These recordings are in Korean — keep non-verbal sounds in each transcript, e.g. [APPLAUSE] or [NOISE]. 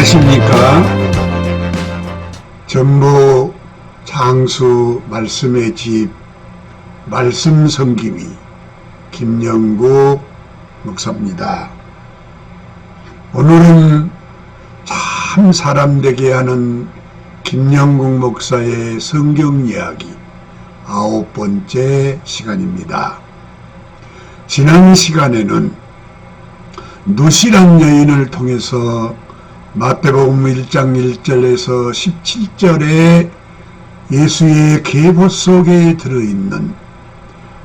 안녕하십니까. 전부 장수 말씀의 집 말씀 성김이 김영국 목사입니다. 오늘은 참 사람 되게 하는 김영국 목사의 성경 이야기 아홉 번째 시간입니다. 지난 시간에는 누시란 여인을 통해서 마태복음 1장 1절에서 17절에 예수의 계보 속에 들어있는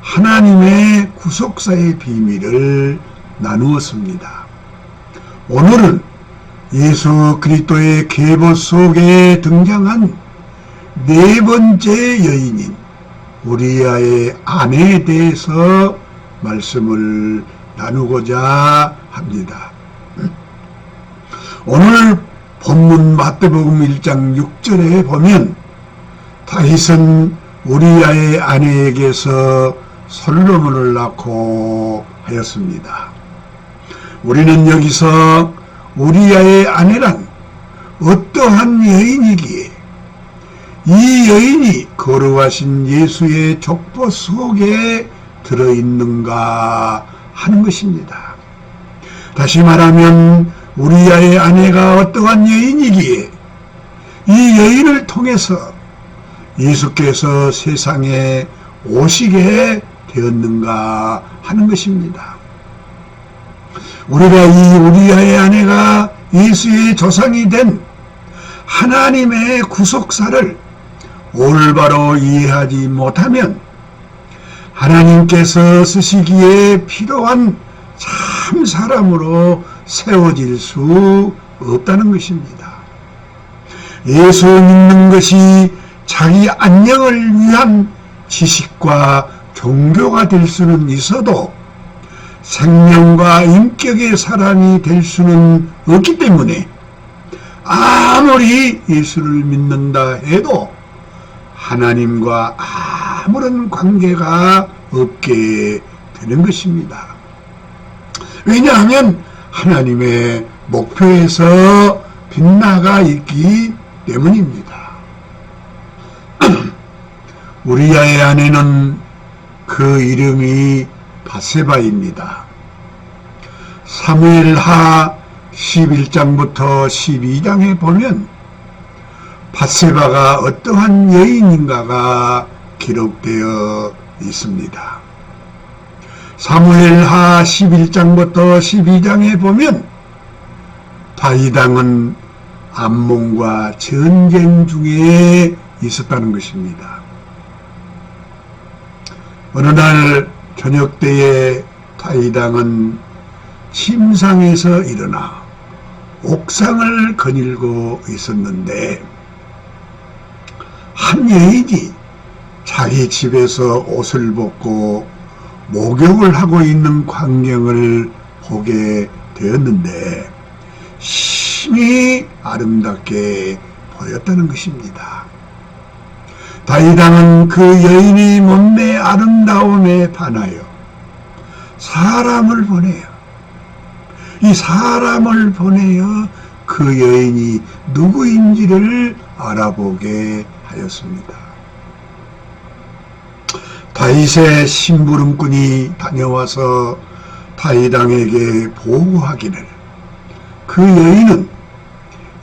하나님의 구속사의 비밀을 나누었습니다. 오늘은 예수 그리스도의 계보 속에 등장한 네 번째 여인인 우리아의 아내에 대해서 말씀을 나누고자 합니다. 오늘 본문 마태복음 1장 6절에 보면 다윗은 우리아의 아내에게서 솔로몬을 낳고 하였습니다. 우리는 여기서 우리아의 아내란 어떠한 여인이기에 이 여인이 거룩하신 예수의 족보 속에 들어있는가 하는 것입니다. 다시 말하면 우리아의 아내가 어떠한 여인이기에 이 여인을 통해서 예수께서 세상에 오시게 되었는가 하는 것입니다. 우리가 이 우리아의 아내가 예수의 조상이 된 하나님의 구속사를 올바로 이해하지 못하면 하나님께서 쓰시기에 필요한 참 사람으로 세워질 수 없다는 것입니다. 예수 믿는 것이 자기 안녕을 위한 지식과 종교가 될 수는 있어도 생명과 인격의 사람이 될 수는 없기 때문에 아무리 예수를 믿는다 해도 하나님과 아무런 관계가 없게 되는 것입니다. 왜냐하면 하나님의 목표에서 빗나가 있기 때문입니다. [CLEARS THROAT] 우리아의 아내는 그 이름이 바세바입니다. 사무엘하 11장부터 12장에 보면 바세바가 어떠한 여인인가가 기록되어 있습니다. 사무엘하 11장부터 12장에 보면 다이당은 암몬과 전쟁 중에 있었다는 것입니다. 어느 날 저녁 때에 다이당은 침상에서 일어나 옥상을 거닐고 있었는데 한 여인이 자기 집에서 옷을 벗고 목욕을 하고 있는 광경을 보게 되었는데 심히 아름답게 보였다는 것입니다. 다이당은 그 여인이 몸매 아름다움에 반하여 사람을 보내요. 이 사람을 보내어 그 여인이 누구인지를 알아보게 하였습니다. 다윗의 심부름꾼이 다녀와서 다윗왕에게 보고하기를 그 여인은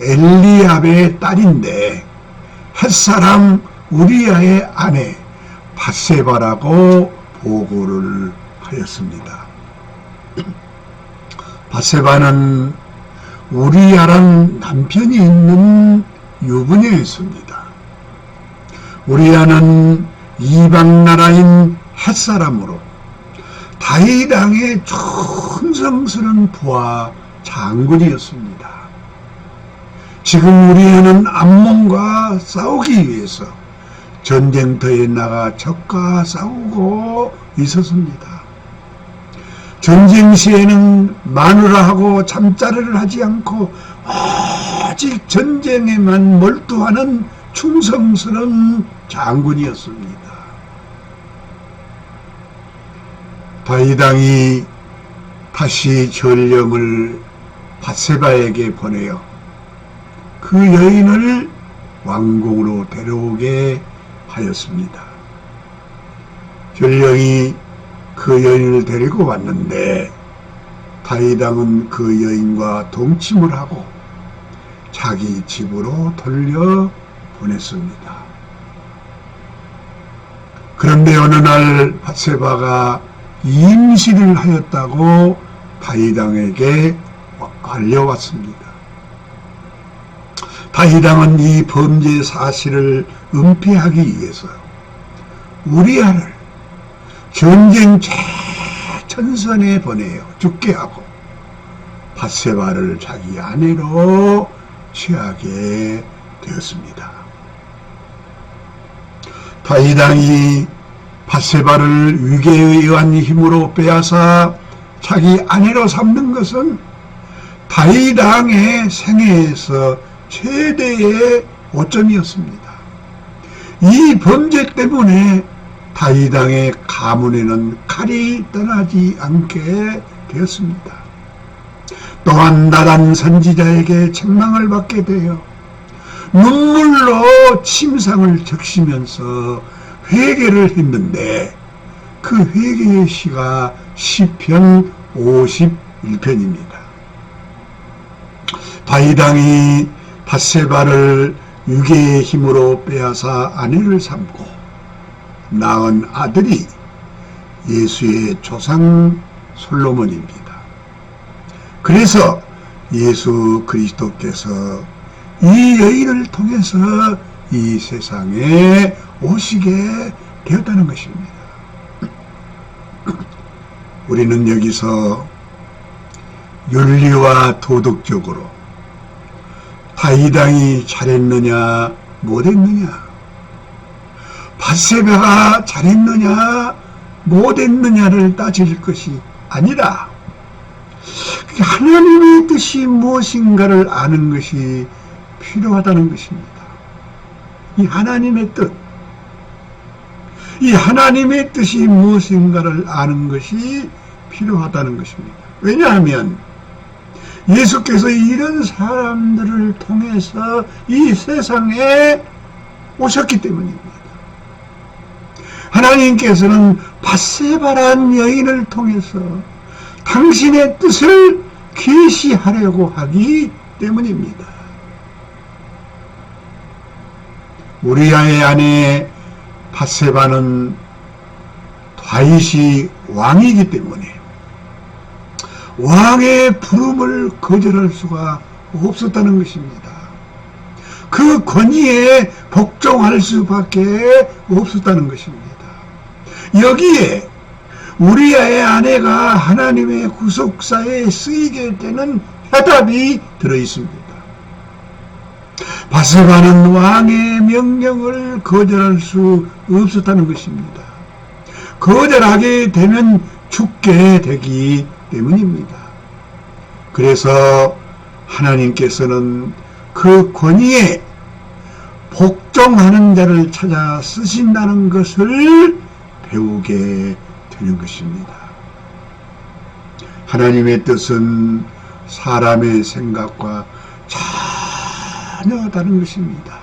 엘리압의 딸인데 햇사람 우리아의 아내 바세바라고 보고를 하였습니다. [CLEARS THROAT] 바세바는 우리아란 남편이 있는 유부녀였습니다. 우리아는 이방 나라인 햇사람으로 다윗왕의 충성스러운 부하 장군이었습니다. 지금 우리는 암몬과 싸우기 위해서 전쟁터에 나가 적과 싸우고 있었습니다. 전쟁 시에는 마누라하고 잠자리를 하지 않고 오직 전쟁에만 몰두하는 충성스러운 장군이었습니다. 다이당이 다시 전령을 바세바에게 보내어 그 여인을 왕궁으로 데려오게 하였습니다. 전령이 그 여인을 데리고 왔는데 다이당은 그 여인과 동침을 하고 자기 집으로 돌려 보냈습니다. 그런데 어느 날 바세바가 임신을 하였다고 다이당에게 알려왔습니다. 다이당은 이 범죄 사실을 은폐하기 위해서 우리아를 전쟁 최전선에 보내어 죽게 하고 바세바를 자기 아내로 취하게 되었습니다. 다이당이 바세바를 위계에 의한 힘으로 빼앗아 자기 아내로 삼는 것은 다이당의 생애에서 최대의 오점이었습니다. 이 범죄 때문에 다이당의 가문에는 칼이 떠나지 않게 되었습니다. 또한 나란 선지자에게 책망을 받게 되어 눈물로 침상을 적시면서 회개를 했는데 그 회개의 시가 시편 51편입니다. 다이당이 바세바를 유괴의 힘으로 빼앗아 아내를 삼고 낳은 아들이 예수의 조상 솔로몬입니다. 그래서 예수 그리스도께서 이 여인을 통해서 이 세상에 오시게 되었다는 것입니다. 우리는 여기서 윤리와 도덕적으로 다이당이 잘했느냐 못했느냐 바세바가 잘했느냐 못했느냐를 따질 것이 아니라 하나님의 뜻이 무엇인가를 아는 것이 필요하다는 것입니다. 이 하나님의 뜻, 이 하나님의 뜻이 무엇인가를 아는 것이 필요하다는 것입니다. 왜냐하면 예수께서 이런 사람들을 통해서 이 세상에 오셨기 때문입니다. 하나님께서는 바세바란 여인을 통해서 당신의 뜻을 계시하려고 하기 때문입니다. 우리아의 아내 바세바는 다윗이 왕이기 때문에 왕의 부름을 거절할 수가 없었다는 것입니다. 그 권위에 복종할 수밖에 없었다는 것입니다. 여기에 우리아의 아내가 하나님의 구속사에 쓰이게 되는 해답이 들어 있습니다. 바세바는 왕의 명령을 거절할 수 없었다는 것입니다. 거절하게 되면 죽게 되기 때문입니다. 그래서 하나님께서는 그 권위에 복종하는 자를 찾아 쓰신다는 것을 배우게 되는 것입니다. 하나님의 뜻은 사람의 생각과 다른 것입니다.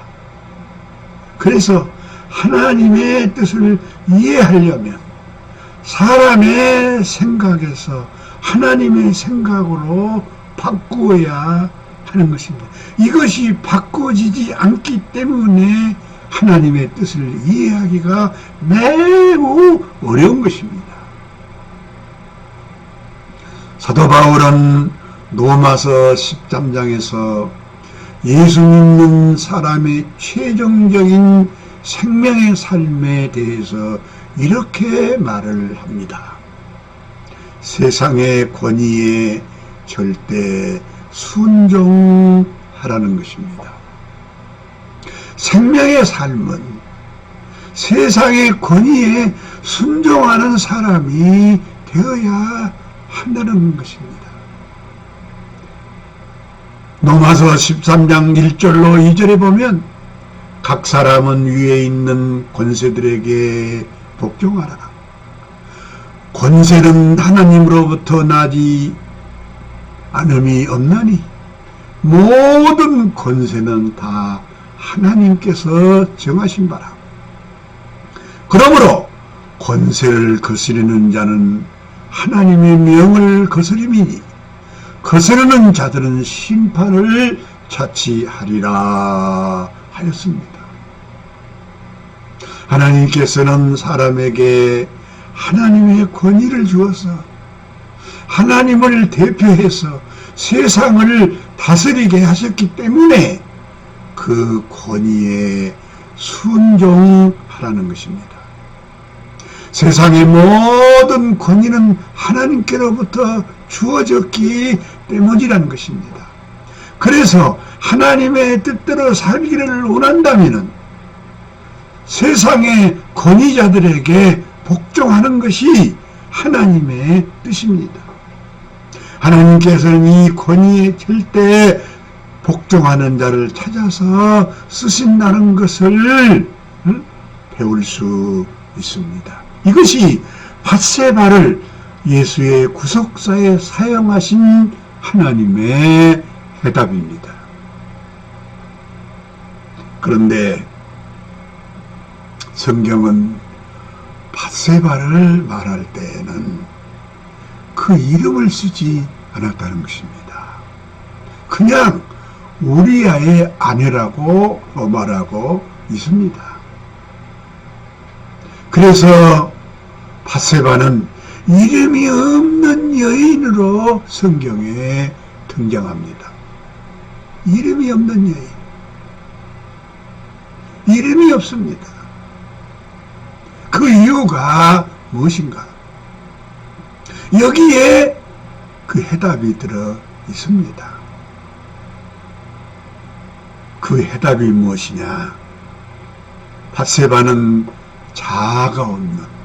그래서 하나님의 뜻을 이해하려면 사람의 생각에서 하나님의 생각으로 바꾸어야 하는 것입니다. 이것이 바꿔지지 않기 때문에 하나님의 뜻을 이해하기가 매우 어려운 것입니다. 사도 바울은 로마서 13장에서 예수 믿는 사람의 최종적인 생명의 삶에 대해서 이렇게 말을 합니다. 세상의 권위에 절대 순종하라는 것입니다. 생명의 삶은 세상의 권위에 순종하는 사람이 되어야 한다는 것입니다. 노마서 13장 1절로 2절에 보면 각 사람은 위에 있는 권세들에게 복종하라. 권세는 하나님으로부터 나지 않음이 없나니 모든 권세는 다 하나님께서 정하신 바라. 그러므로 권세를 거스르는 자는 하나님의 명을 거스림이니 거스르는 자들은 심판을 자치하리라 하였습니다. 하나님께서는 사람에게 하나님의 권위를 주어서 하나님을 대표해서 세상을 다스리게 하셨기 때문에 그 권위에 순종하라는 것입니다. 세상의 모든 권위는 하나님께로부터 주어졌기 때문이라는 것입니다. 그래서 하나님의 뜻대로 살기를 원한다면 세상의 권위자들에게 복종하는 것이 하나님의 뜻입니다. 하나님께서는 이 권위에 절대 복종하는 자를 찾아서 쓰신다는 것을 배울 수 있습니다. 이것이 바세바를 예수의 구속사에 사용하신 하나님의 해답입니다. 그런데 성경은 바세바를 말할 때에는 그 이름을 쓰지 않았다는 것입니다. 그냥 우리아의 아내라고 말하고 있습니다. 그래서 바세바는 이름이 없는 여인으로 성경에 등장합니다. 이름이 없는 여인. 이름이 없습니다. 그 이유가 무엇인가? 여기에 그 해답이 들어 있습니다. 그 해답이 무엇이냐? 바세바는 자아가 없는,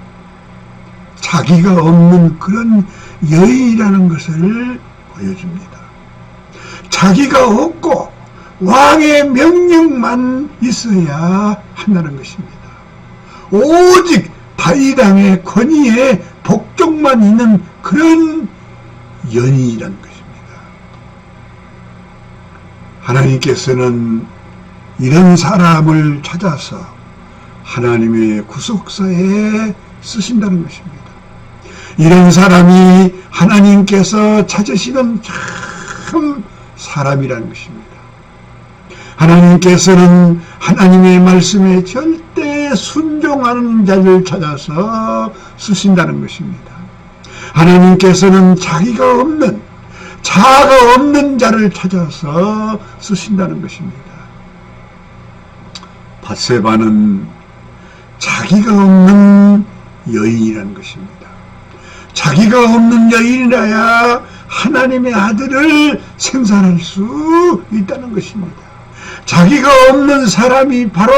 자기가 없는 그런 여인이라는 것을 보여줍니다. 자기가 없고 왕의 명령만 있어야 한다는 것입니다. 오직 다이당의 권위에 복종만 있는 그런 연인이라는 것입니다. 하나님께서는 이런 사람을 찾아서 하나님의 구속사에 쓰신다는 것입니다. 이런 사람이 하나님께서 찾으시는 참 사람이라는 것입니다. 하나님께서는 하나님의 말씀에 절대 순종하는 자를 찾아서 쓰신다는 것입니다. 하나님께서는 자기가 없는, 자아가 없는 자를 찾아서 쓰신다는 것입니다. 바세바는 자기가 없는 여인이라는 것입니다. 자기가 없는 여인이라야 하나님의 아들을 생산할 수 있다는 것입니다. 자기가 없는 사람이 바로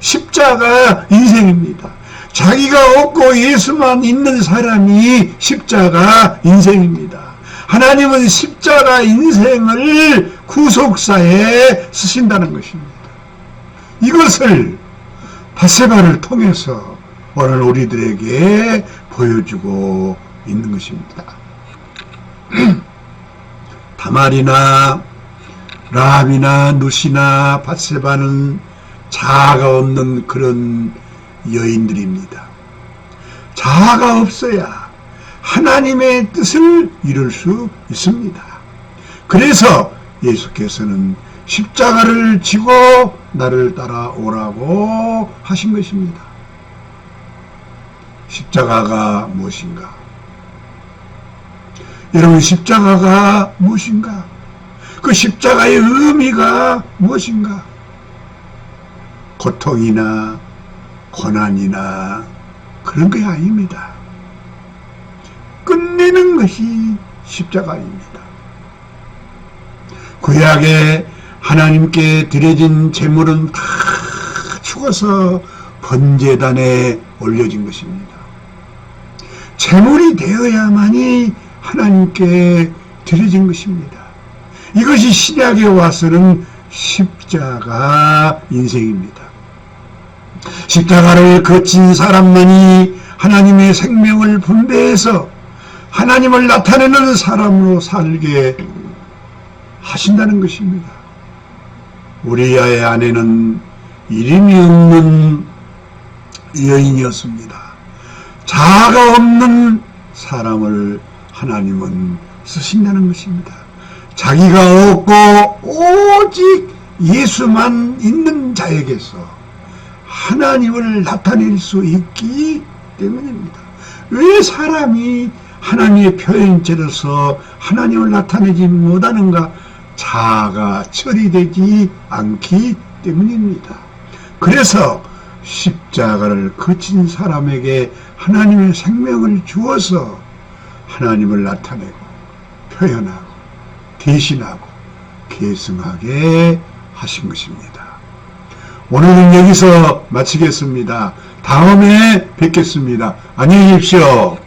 십자가 인생입니다. 자기가 없고 예수만 있는 사람이 십자가 인생입니다. 하나님은 십자가 인생을 구속사에 쓰신다는 것입니다. 이것을 바세바를 통해서 오늘 우리들에게 보여주고 있는 것입니다. [CLEARS THROAT] 다말이나 라합이나 누시나 바세바는 자아가 없는 그런 여인들입니다. 자아가 없어야 하나님의 뜻을 이룰 수 있습니다. 그래서 예수께서는 십자가를 지고 나를 따라오라고 하신 것입니다. 십자가가 무엇인가? 여러분 십자가가 무엇인가? 그 십자가의 의미가 무엇인가? 고통이나 고난이나 그런 게 아닙니다. 끝내는 것이 십자가입니다. 구약에 하나님께 드려진 제물은 다 죽어서 번제단에 올려진 것입니다. 제물이 되어야만이 하나님께 드려진 것입니다. 이것이 신약에 와서는 십자가 인생입니다. 십자가를 거친 사람만이 하나님의 생명을 분배해서 하나님을 나타내는 사람으로 살게 하신다는 것입니다. 우리의 아내는 이름이 없는 여인이었습니다. 자아가 없는 사람을 하나님은 쓰신다는 것입니다. 자기가 없고 오직 예수만 있는 자에게서 하나님을 나타낼 수 있기 때문입니다. 왜 사람이 하나님의 표현체로서 하나님을 나타내지 못하는가? 자아가 처리되지 않기 때문입니다. 그래서 십자가를 거친 사람에게 하나님의 생명을 주어서 하나님을 나타내고 표현하고 대신하고 계승하게 하신 것입니다. 오늘은 여기서 마치겠습니다. 다음에 뵙겠습니다. 안녕히 계십시오.